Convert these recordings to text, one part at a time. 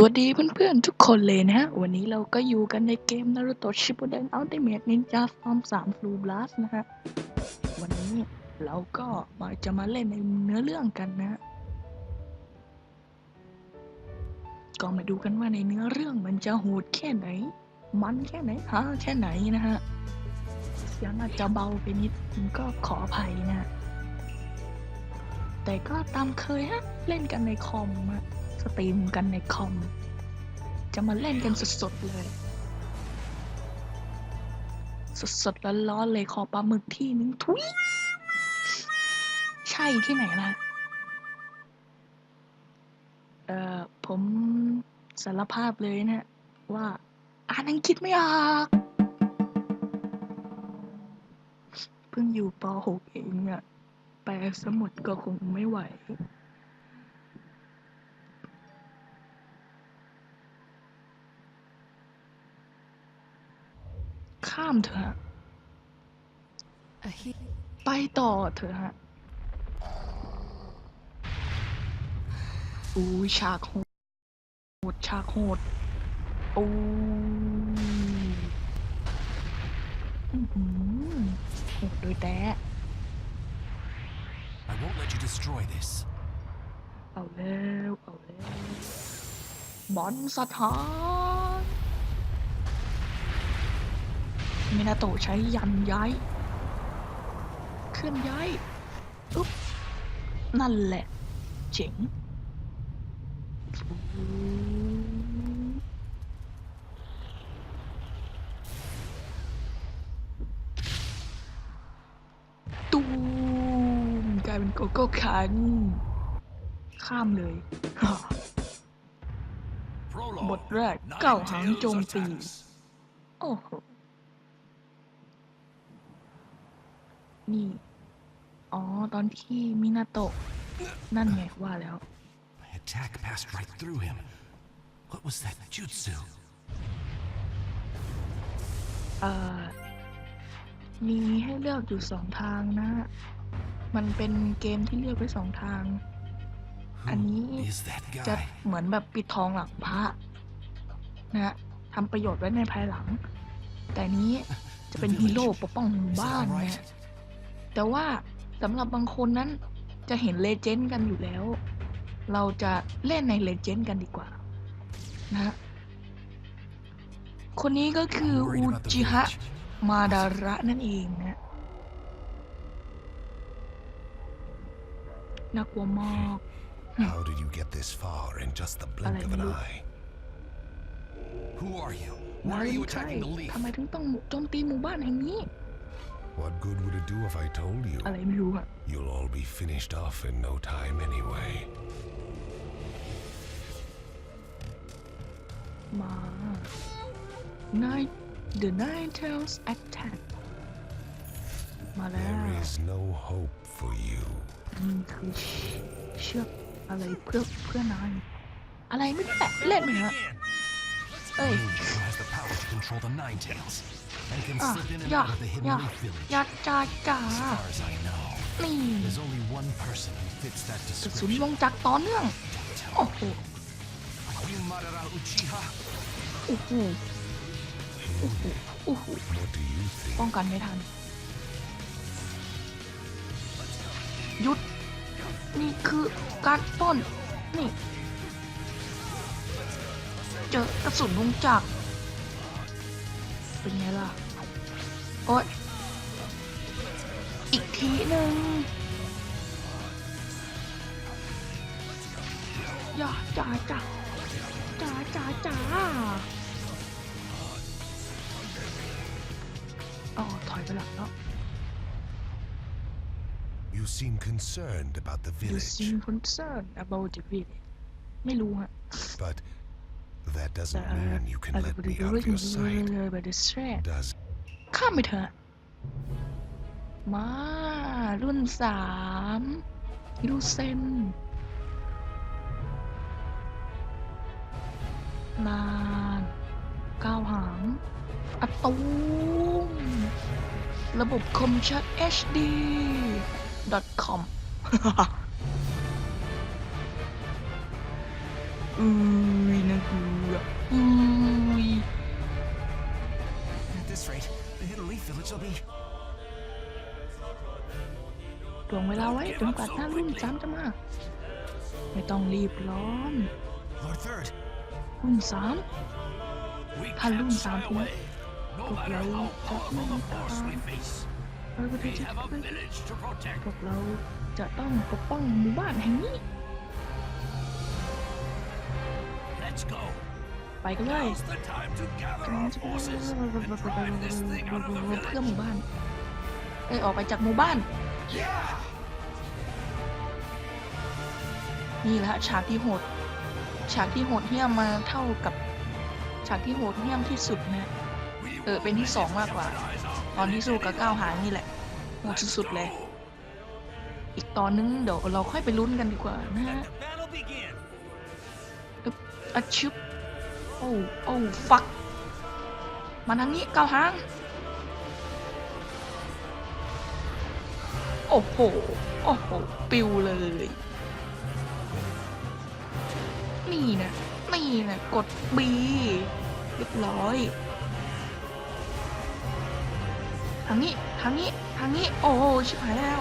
สวัสดีเพื่อนๆทุกคนเลยนะฮะ วันนี้เราก็อยู่กันในเกม Naruto Shippuden Ultimate Ninja Storm 3 Blue Blast นะฮะ วันนี้เราก็มาจะมาเล่นในเนื้อเรื่องกันนะ ก็มาดูกันว่าในเนื้อเรื่องมันจะโหดแค่ไหน มันแค่ไหนฮาแค่ไหนนะฮะ เสียงอาจจะเบาไปนิดก็ขออภัยนะ แต่ก็ตามเคยฮะ เล่นกันในคอมอะ สตรีมกันในคอม จะมาเล่นกันสดๆเลย สดๆร้อนๆเลยขอปลาหมึกที่นึงทุยใช่ที่ไหนล่ะ เอ่อ ผมสารภาพเลยนะ ว่า อ่านอังกฤษไม่ออกเพิ่งอยู่ป .6 เองอะแปลสมุดก็คงไม่ไหว ข้ามเถอะฮะ A he- ไปต่อเถอะฮะอู้ยฉากโหดฉากโหดโอ้อื้อหือโหดโดยแต่ I won't let you destroy this. เอาแล้วเอาแล้วบอลสถาน มินาโตะใช้ยันย้าย เคลื่อนย้ายอุ๊บนั่นแหละ เจ๋งตูมกลายเป็นโกโก้คัน ข้ามเลยบทแรกเก้าหางโจมตี โอ้โห นี่ อ๋อ ตอนที่มินาโตะ นั่นไงว่าแล้ว My attack passed right through him. What was that jutsu? เอ่อ มีให้เลือกอยู่สองทางนะ มันเป็นเกมที่เลือกไว้สองทาง อันนี้ Who is that จะ guy? เหมือนแบบปิดทองหลังพระนะฮะทำประโยชน์ไว้ในภายหลัง แต่นี้จะเป็นฮีโร่ปกป้องหมู่ Is that บ้าน all นะ right? ฮะ แต่ว่าสำหรับบางคนนั้นจะเห็นเลเจนด์กันอยู่แล้ว เราจะเล่นในเลเจนด์กันดีกว่านะฮะคนนี้ก็คือ I'm อู worried about the จิฮะ village. มาดาระนั่นเองนะน่ากลัวมาก How did you get this far in just the blink of an Hallelujah. eye? Who are you? นา Why are ริ you นใคร attacking the leaf? ทำไมถึงต้องโจมตีหมู่บ้านแห่งนี้ What good would it do if I told you? อะไรไม่รู้อะ You'll all be finished off in no time anyway. มา Nine The Nine Tails Attack มาแล้ว There is no hope for you. นี่คือเชือกอะไรเพื่อเพื่อนาย อะไรไม่ได้แตะเล่นไหมฮะ เอ้ย Who has the power to control the Nine Tails And can อะ slip in and อย่า out of the อย่า Hidden Leaf Village? อย่าจ้าจ้า As far as I know, นี่ there's only one person who fits that กระสุน description. ลงจากต่อเนื่อง โอ้โห Are you Madara Uchiha? โอ้โห โอ้โห โอ้โห What do you think? ป้องกันไม่ทัน หยุด นี่คือการปล้น นี่ เจอกระสุนวงจักร เป็นไงล่ะ โอ๊ย อีกทีหนึ่งอย่าจ้าจ้าจ้าจ้าจ้าอ๋อถอยไปหลังแล้ว You seem concerned about the You village, seem concerned about the village ไม่รู้ฮะ but that แต่ doesn't mean you can อะไร let บ me ริ out เว of ณ your sight, เลย by the threat does ข้ามไปเถอะ มารุ่นสามฮิโรเซนนานก้าวหางอะตูมระบบคมชัด HD com อืม At this rate, the Hidden Leaf Village will be. ตวงเวลาไว้จนกว่าหน้ารุ่นสามจะมา ไม่ต้องรีบร้อน Lord Third, รุ่นสาม we ถ้ารุ่นสามถึง no พวกเราจะไม่มีทางเราก็จะ village to protect. พวกเราจะต้องปกป้องหมู่บ้านแห่งนี้ Let's go. ไปกันเลย Now's the time to gather กำลัง our จะไป forces and drive this thing out of the เพื่อ village. หมู่บ้านเอ้ยออกไปจากหมู่บ้าน Yeah. นี่แหละฉากที่โหด ฉากที่โหดเหี้ยมมาเท่ากับ ฉากที่โหดเหี้ยมที่สุดนะ We เออเป็นที่สองมากกว่า ตอนที่สู้กับก้าวหางนี่แหละโหดสุดๆเลย อีกตอนนึงเดี๋ยวเราค่อยไปลุ้นกันดีกว่านะฮะ Let the battle begin. อะชึบ โอ้โอ้ฟักมาทางนี้เก้าหางโอ้โห โอ้โห ปิวเลย นี่นะนี่นะกดบีเรียบร้อย ทางนี้ ทางนี้ ทางนี้ โอ้ชิบหายแล้ว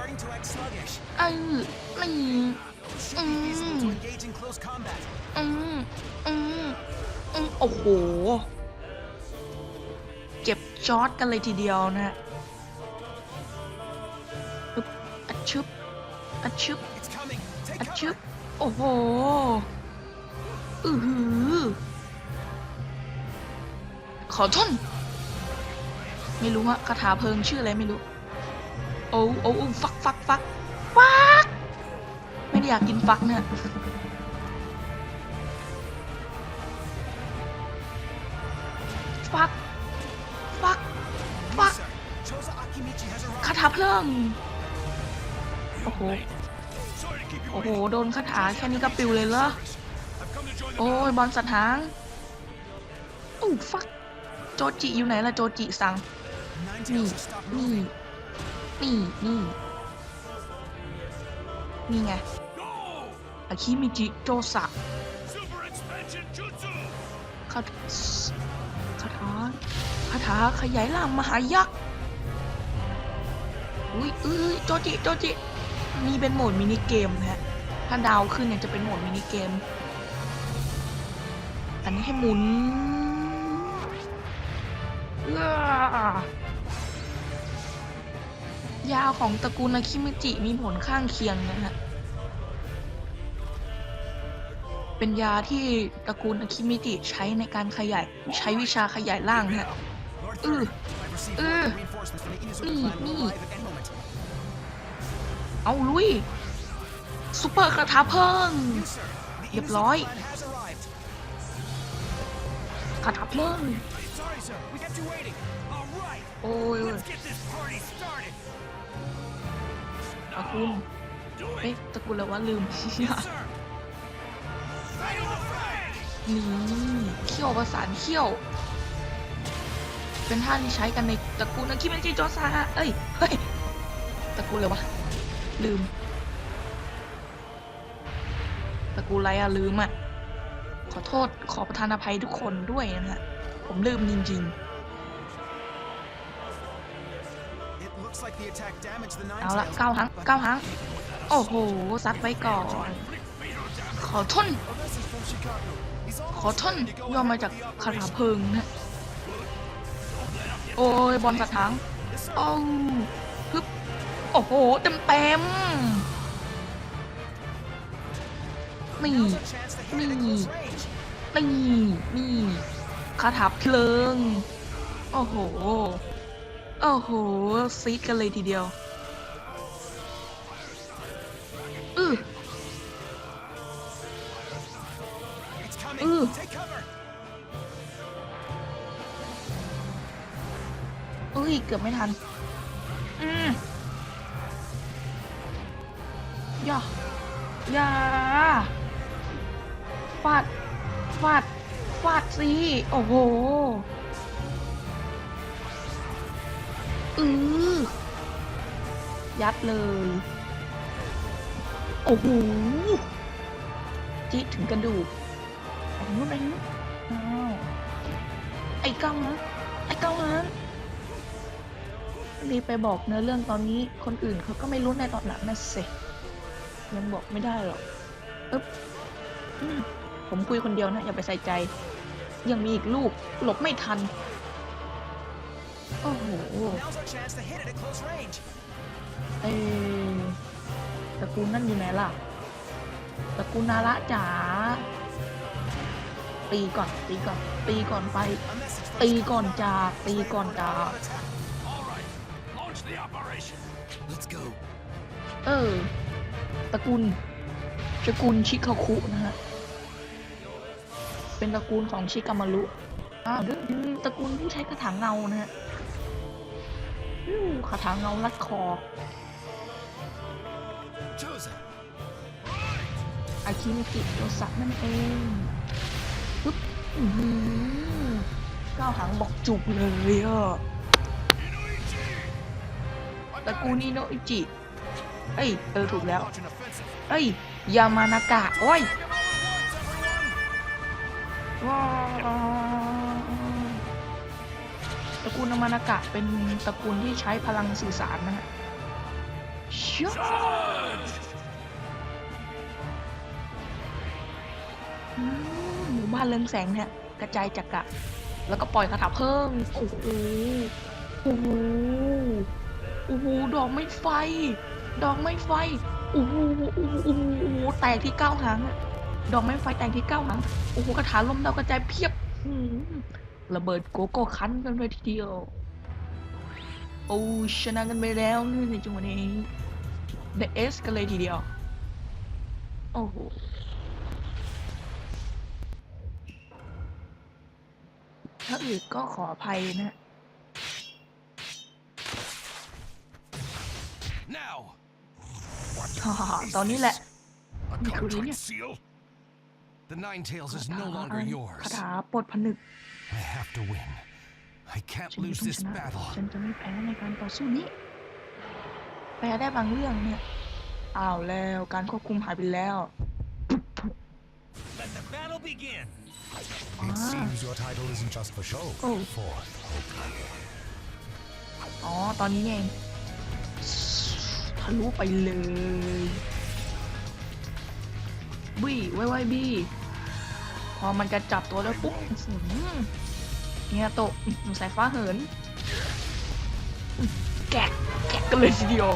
starting to act sluggish. เออนี่ Should be feasible to engage in close combat. อืมอืมอืมโอ้โห เก็บจอร์ดกันเลยทีเดียวนะฮะอึ๊บอัดชึบอัดชึบ It's coming. Take อัดชึ cover. บโอ้โห อือหือ ขอทนไม่รู้ฮะคาถาเพลิงชื่ออะไรไม่รู้ โอ้โอ้โอ้ฟักฟักฟักฟักไม่ได้อยากกินฟักเนี่ยฟักฟักฟักคาถาเพลิงโอ้โหโอ้โห โดนคาถาแค่นี้ก็ปิวเลยเหรอ โอ้ยบอลสัตว์หางโอ้ฟัก โจจิอยู่ไหนล่ะ โจจิสั่งนี่นี่ นี่นี่นี่ไงอาคิมิจิโจสะคาคาถาคาถาขยายร่างมหายักษ์ อุ้ยเอ้ยโจจิโจจิมีเป็นโหมดมินิเกมนะฮะ ถ้าดาวขึ้นเนี่ยจะเป็นโหมดมินิเกม อันนี้ให้หมุนเอ้อ ยาวของตระกูลอาคิมิจิมีผลข้างเคียงนะฮะ เป็นยาที่ตระกูลอาคิมิจิใช้ในการขยายใช้วิชาขยายร่างนะฮะอืออือนี่นี่ เอาลุยซูเปอร์กระทะเพิ่งเรียบร้อยกระทะเพิ่งโอ้ย Let's get this party started. อาคุณ Do เอ๊ะ it. ตระกูลอะไรวะลืม Yes, sir. Ready to fight. นี่เขี้ยวประสานเขี้ยว เป็นท่าที่ใช้กันในตระกูลอาคิมิจิโจซาเอ้ยเฮ้ยตระกูลอะไรวะลืมตระกูลอะไรอะลืมอะขอโทษขอประทานอภัยทุกคนด้วยนะฮะผมลืมจริง It looks like the attack damaged the ๆ เอาละ Tails. เก้าหัง but เก้าหังโอ้โห ซัดไว้ก่อน ขอทน A message from Chicago. He's ขอ almost ทน ready to go ย่อ ahead มา with จาก the คาถา operation. เพลิงนะ โอ้ย บอลสัตว์หาง Yes, sir. โอ้าวฮึบ โอ้โห เต็มเต็มๆนี่ Now's our chance to hit it at Nì. close range. นี่นี่คาถาเพลิง โอ้โห โอ้โหซีดกันเลยทีเดียวอือ It's coming. Ừ. Take cover. อุ้ยเกือบไม่ทัน อืมอย่าอย่าฟาดฟาดฟาดสิโอ้โห ยัดเลย โอ้โหจิถึงกระดูกไปทางนู้นไปทางนู้นอ้าวไอ้ก้านะไอ้ก้านั้นรีบไปบอกเนื้อเรื่องตอนนี้ คนอื่นเขาก็ไม่รู้ในตอนหลังนะเสยังบอกไม่ได้หรอกอึ๊บผมคุยคนเดียวนะ อย่าไปใส่ใจ ยังมีอีกลูก หลบไม่ทัน โอ้โห Now's our chance to hit it at close range. เออตระกูลนั่นอยู่ไหนล่ะตระกูลนาระจ๋าตีก่อนตีก่อนตีก่อนไป A message for ตีก่อนจากตีก่อนจาก All right, launch the operation. Let's go. เออตระกูลตระกูลชิคาคุนะฮะเป็นตระกูลของชิกามารุอ้าวเป็นตระกูลที่ใช้คาถาเงานะฮะอู้คาถาเงาลัดคอ Chosen. อาคิมิกิโยสะนั่นเองปึ๊บอือก้าวหางบอกจุกเลยอะตระกูลนิโนอิจิ เอ้ย เออ ถูกแล้ว เอ้ย ยามานากะ โอ้ยว้าตระกูลยามานากะเป็นตระกูลที่ใช้พลังสื่อสารนะฮะ อืมหมู่บ้านเรืองแสงเนี่ยกระจายจักระแล้วก็ปล่อยคาถาเพิ่มโอ้โหโอ้โหโอ้โหดอกไม้ไฟ ดอกไม้ไฟโอ้โหโอ้โหโอ้โหโอ้โหแตกที่เก้าหางอะดอกไม้ไฟแตกที่เก้าหางโอ้โหกระถาลมดาวกระจายเพียบอืมระเบิดโกโก้คันกันเลยทีเดียว โอ้ชนะกันไปแล้วนี่ในจังหวะนี้เดเอสกันเลยทีเดียว โอ้โหถ้าอื่นก็ขออภัยนะ Now, ฮ่าฮ่าฮ่าตอนนี้แหละ a Nicolini. contract seal. The Nine Tails is no longer คา yours. ถาปลดผนึก I have to win. I can't ฉันจะ lose ต้อง this ชนะ battle. ฉันจะไม่แพ้ในการต่อสู้นี้ แพ้ได้บางเรื่องเนี่ยอ้าวแล้วการควบคุมหายไปแล้ว Let the battle begin. It Ah. seems your title isn't just for show. Oh. Fourth Hokage. อ๋อ ตอนนี้เองทะลุไปเลยบี้ไว้ไว้บี้ พอมันจะจับตัวแล้วปุ๊บอื้อหือ เนี่ยโตะหือสายฟ้าเหิน แกะแกะกันเลยทีเดียว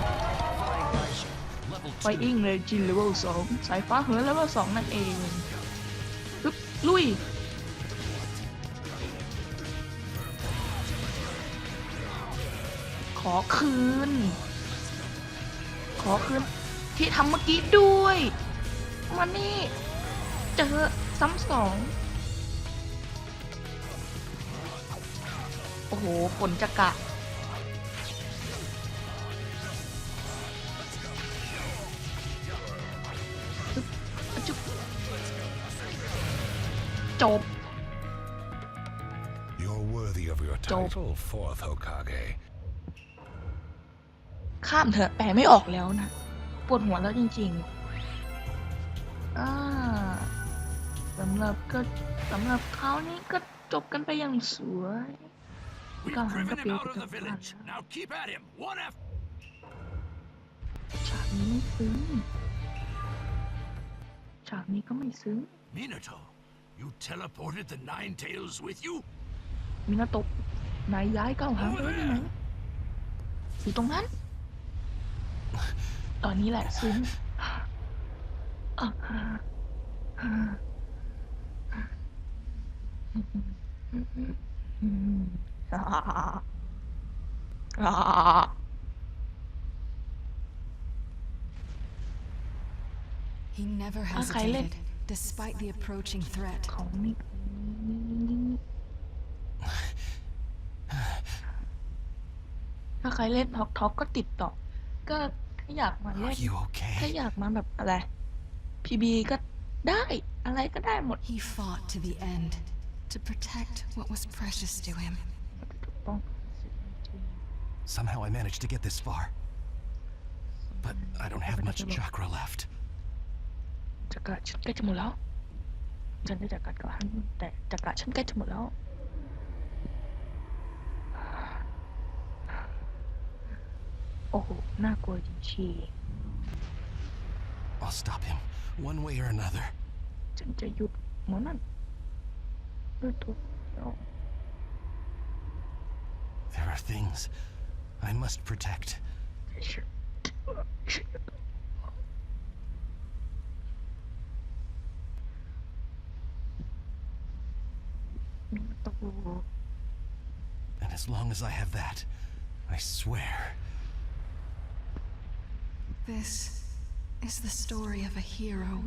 ไฟอิงเลยจินเลเวลสองสายฟ้าเหินเลเวลสองนั่นเองปึ๊บลุยขอคืน ขอคืน ที่ทำเมื่อกี้ด้วย มานี่ เจอซ้ำสอง อ้โหผลจะกะจุ๊บจบ You're worthy of your Don't. title, Fourth Hokage. ข้ามเถอะแปลไม่ออกแล้วนะปวดหัวแล้วจริงๆอ่าสำหรับก็สำหรับเขานี่ก็จบกันไปอย่างสวย We've Come on, driven him copy out it, of the copy village. it. Now keep at him. One after. ฉากนี้ไม่ซึ้งฉากนี้ก็ไม่ซึ้ง Minato, you teleported the Nine Tails with you? มินาโตะนายย้ายเก้าหางไปไว้ที่ไหนอยู่ตรงนั้น ตอนนี้แหละซึ้งอะอ่าอ่า He never Ah, hesitated, Kylie. despite the approaching threat. ของนี่ถ้าใครเล่นท็อกท็อกก็ติดต่อ ก็ถ้าอยากมา Are เล่น you ถ้า okay? อยากมาแบบอะไร พีบีก็ได้อะไรก็ได้หมด He fought to the end to protect what was precious to him. ถูกต้อง Somehow I managed to get this far. but I don't have much chakra left. จักระฉันใกล้จะหมดแล้วฉันได้จักระกับฉันแต่จักระฉันใกล้จะหมดแล้วโอ้โหน่ากลัวจริง I'll stop him, one way or another. ๆฉันจะหยุดหมอนั่นด้วยตัวเดียว There are things I must protect. And as long as I have that, I swear. This is the story of a hero.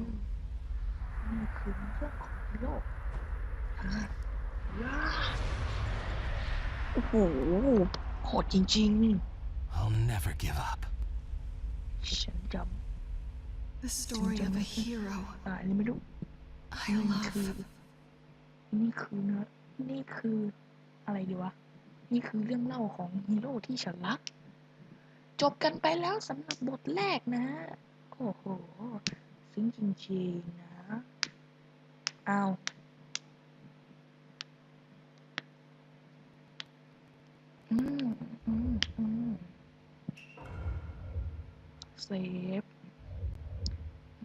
โลกโอ้โหโหดจริง I'll never give up. ๆ ฉันจ The story of a hero ำอ่านี่ไม่รู้ I นี่คือ love. นี่คือเนื้อนี่คืออะไรดีวะ นี่คือเรื่องเล่าของฮีโร่ที่ฉันรัก จบกันไปแล้วสำหรับบทแรกนะ โอ้โห ซึ้งจริงๆนะ อ้าว อืมอืมอืมเซฟ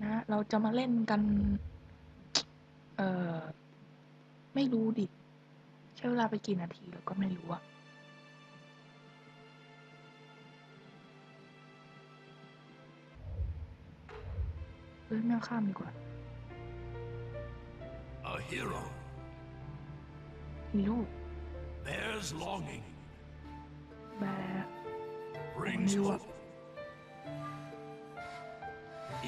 นะ เราจะมาเล่นกัน เอ่อ ไม่รู้ดิ ใช้เวลาไปกี่นาทีแล้วก็ไม่รู้อะเฮ้ยแม่ข้ามดีกว่า A hero ฮีโร่ bears longing, แบ brings Hero. hope.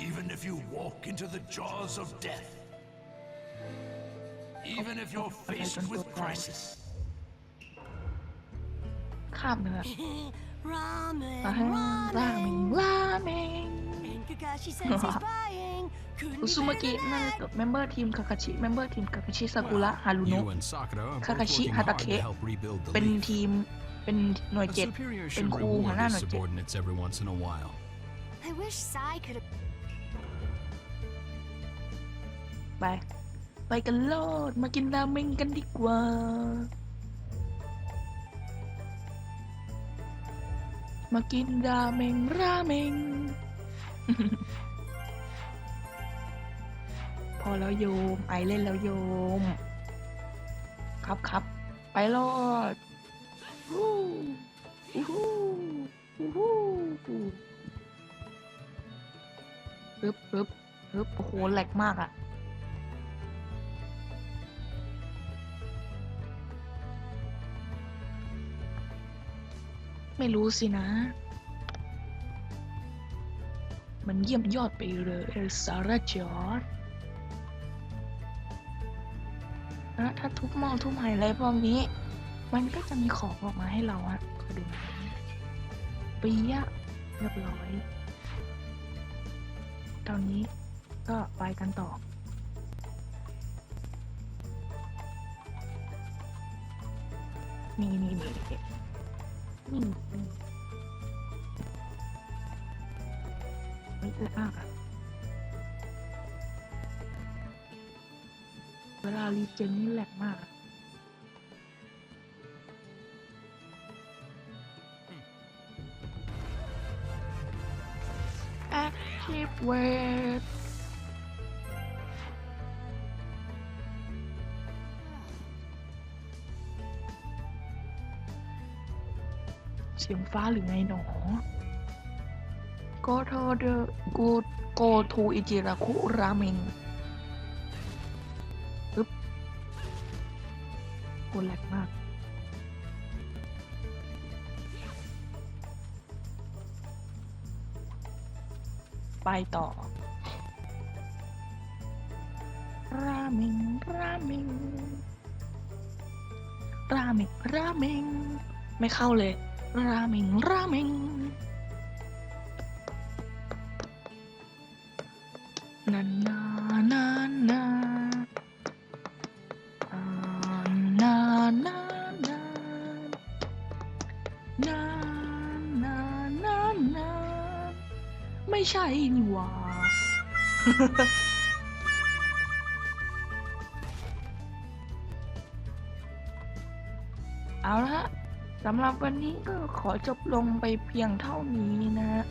Even if you walk into the jaws of death, even if you're faced with crisis, ข้ามเนื้อ Ramen, อ่าฮะราเมง ramen. ราเมง And Kakashi Sensei's buying. Couldn't อุ be ซุมากิ better นั่น than กับเมมเบอร์ทีมคาคาชิเมมเบอร์ทีมคาคาชิซากุระฮารุโนะ You and Sakura are both Kakashi working hard to Hatake help rebuild the เป็น leaf. ทีม เป็นหน่วย A เจ็ด superior เป็น should ครูหัว reward หน้า his หน่วยเจ็ด subordinates every once in a while. I wish Sai could have ไป ไปกันโลด มากินราเมงกันดีกว่า มากินราเมงราเมง พอแล้วโยม ไอเล่นแล้วโยม ครับครับ ไปโลด วู้วู้วู้วู้ปึ๊บปึ๊บปึ๊บโอ้โหแหลกมากอะไม่รู้สินะ มันเยี่ยมยอดไปเลยเอลซาราจอดนะถ้าทุบหม้อทุบไหอะไรพวกนี้ มันก็จะมีของออกมาให้เราอะคอยดูนะปียะเรียบร้อย ตอนนี้ก็ไปกันต่อนี่นี่นี่นี่อืมอืมไม่อึดมากอะเวลารีเจนนี่แหลกมากอะ เสียงฟ้าหรือไงหนอ ก็โทเดกูโกทูอิจิราคุราเมงปึ๊บโหแหลกมากไปต่อ ราเมง ราเมง ราเมง ราเมง ไม่เข้าเลย ราเมงราเมงนานานานาอ่านานานานานานานาใช่นี่หว่าเอาละฮะ สำหรับวันนี้ก็ขอจบลงไปเพียงเท่านี้นะฮะ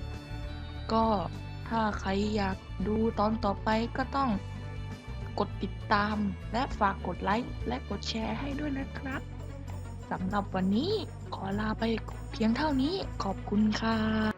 ก็ถ้าใครอยากดูตอนต่อไปก็ต้องกดติดตามและฝากกดไลค์และกดแชร์ให้ด้วยนะครับสำหรับวันนี้ขอลาไปเพียงเท่านี้ขอบคุณค่ะ